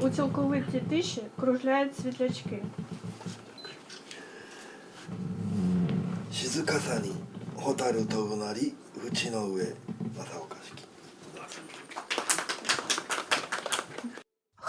У цілковитій тиші кружляють світлячки. 静かさに蛍飛ぶなり淵の上正岡式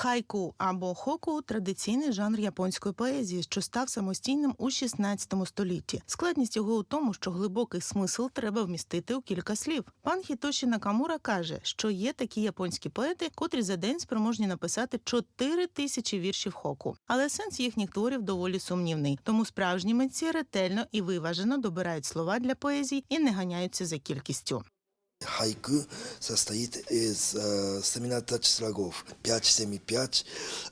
Хайку або хоку традиційний жанр японської поезії, що став самостійним у 16 столітті. Складність його у тому, що глибокий смисл треба вмістити у кілька слів. Пан Хітоші Накамура каже, що є такі японські поети, котрі за день спроможні написати 4 тисячі віршів хоку. Але сенс їхніх творів доволі сумнівний. Тому справжні митці ретельно і виважено добирають слова для поезій і не ганяються за кількістю. Хайку состоит из э, 17 слогов, 5-7-5.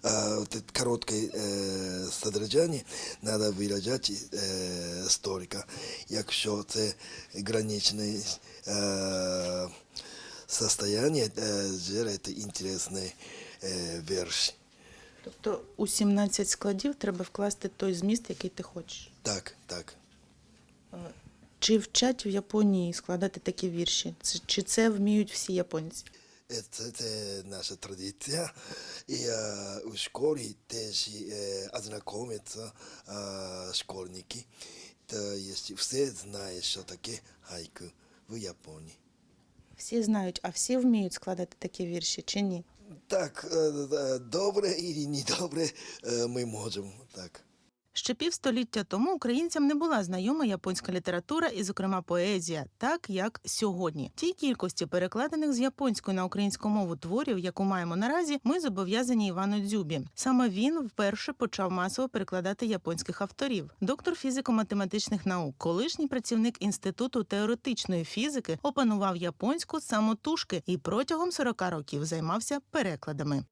Э, вот это короткое э, содержание надо выражать э, столько. Якщо це граничне э, состояние, э, это интересный э, верш. Тобто у 17 складів треба вкласти той зміст, який ти хочеш. Так, так. Чи вчать в Японії складати такі вірші? Чи це вміють всі японці? Це, це наша традиція. І е, у школі теж е, е, школьники. Та якщо все знають, що таке хайку в Японії. Всі знають, а всі вміють складати такі вірші чи ні? Так, е, е, добре і недобре е, ми можемо. Так. Ще півстоліття тому українцям не була знайома японська література і, зокрема, поезія, так як сьогодні. Тій кількості перекладених з японської на українську мову творів, яку маємо наразі, ми зобов'язані Івану Дзюбі. Саме він вперше почав масово перекладати японських авторів. Доктор фізико-математичних наук, колишній працівник інституту теоретичної фізики, опанував японську самотужки і протягом 40 років займався перекладами.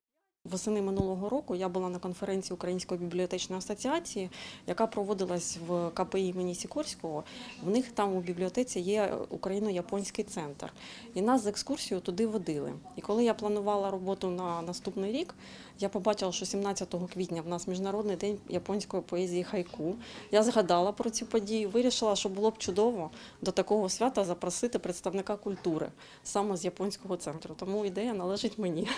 Восени минулого року я була на конференції Української бібліотечної асоціації, яка проводилась в КПІ імені Сікорського. В них там у бібліотеці є україно-японський центр. І нас з екскурсією туди водили. І коли я планувала роботу на наступний рік, я побачила, що 17 квітня в нас міжнародний день японської поезії хайку. Я згадала про цю подію, вирішила, що було б чудово до такого свята запросити представника культури саме з японського центру. Тому ідея належить мені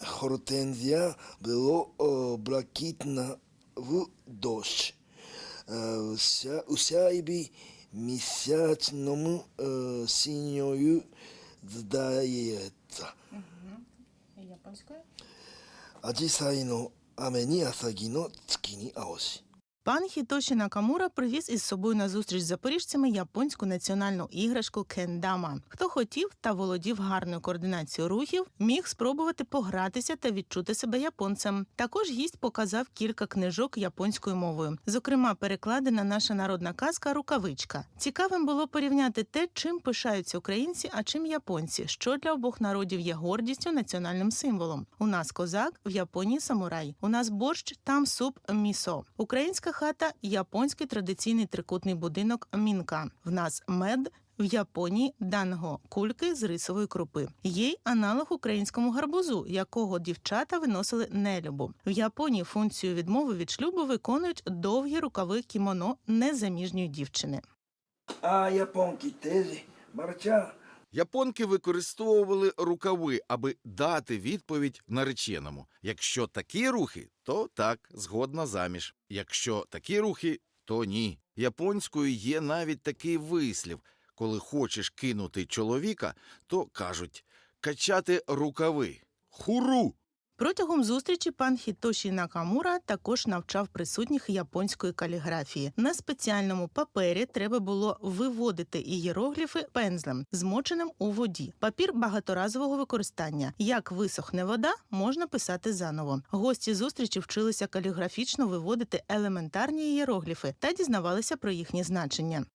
Гортензія було о, блакитна в дощ. Е, Уся, у сяйбі місячному е, синьою здається. Японською? アジサイの雨に朝日の月に青し。 Пан Хітоші Накамура привіз із собою на зустріч з запоріжцями японську національну іграшку кендама. Хто хотів та володів гарною координацією рухів, міг спробувати погратися та відчути себе японцем. Також гість показав кілька книжок японською мовою. Зокрема, перекладена наша народна казка Рукавичка. Цікавим було порівняти те, чим пишаються українці, а чим японці, що для обох народів є гордістю національним символом. У нас козак, в Японії самурай. У нас борщ, там суп місо. Українська хата японський традиційний трикутний будинок мінка. В нас мед. В Японії данго кульки з рисової крупи. Є й аналог українському гарбузу, якого дівчата виносили нелюбу. В Японії функцію відмови від шлюбу виконують довгі рукави кімоно незаміжньої дівчини. А японки тезі марча Японки використовували рукави, аби дати відповідь нареченому. Якщо такі рухи, то так, згодна заміж. Якщо такі рухи, то ні. Японською є навіть такий вислів: коли хочеш кинути чоловіка, то кажуть качати рукави. Хуру! Протягом зустрічі пан Хітоші Накамура також навчав присутніх японської каліграфії. На спеціальному папері треба було виводити ієрогліфи пензлем, змоченим у воді. Папір багаторазового використання. Як висохне вода, можна писати заново. Гості зустрічі вчилися каліграфічно виводити елементарні ієрогліфи та дізнавалися про їхнє значення.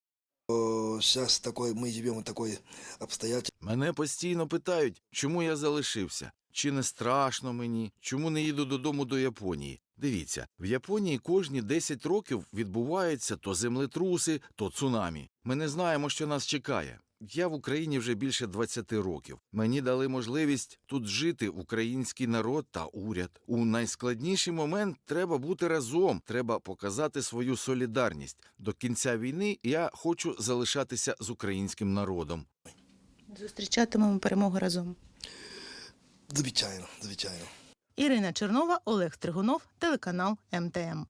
Сейчас такое, мы живем в такой обстоятельстве. Мене постійно питають, чому я залишився. Чи не страшно мені, чому не їду додому до Японії? Дивіться, в Японії кожні 10 років відбуваються то землетруси, то цунамі. Ми не знаємо, що нас чекає. Я в Україні вже більше 20 років. Мені дали можливість тут жити український народ та уряд. У найскладніший момент треба бути разом, треба показати свою солідарність. До кінця війни я хочу залишатися з українським народом. Зустрічатимемо перемогу разом. Звичайно, звичайно. Ірина Чернова, Олег Стригунов, телеканал МТМ.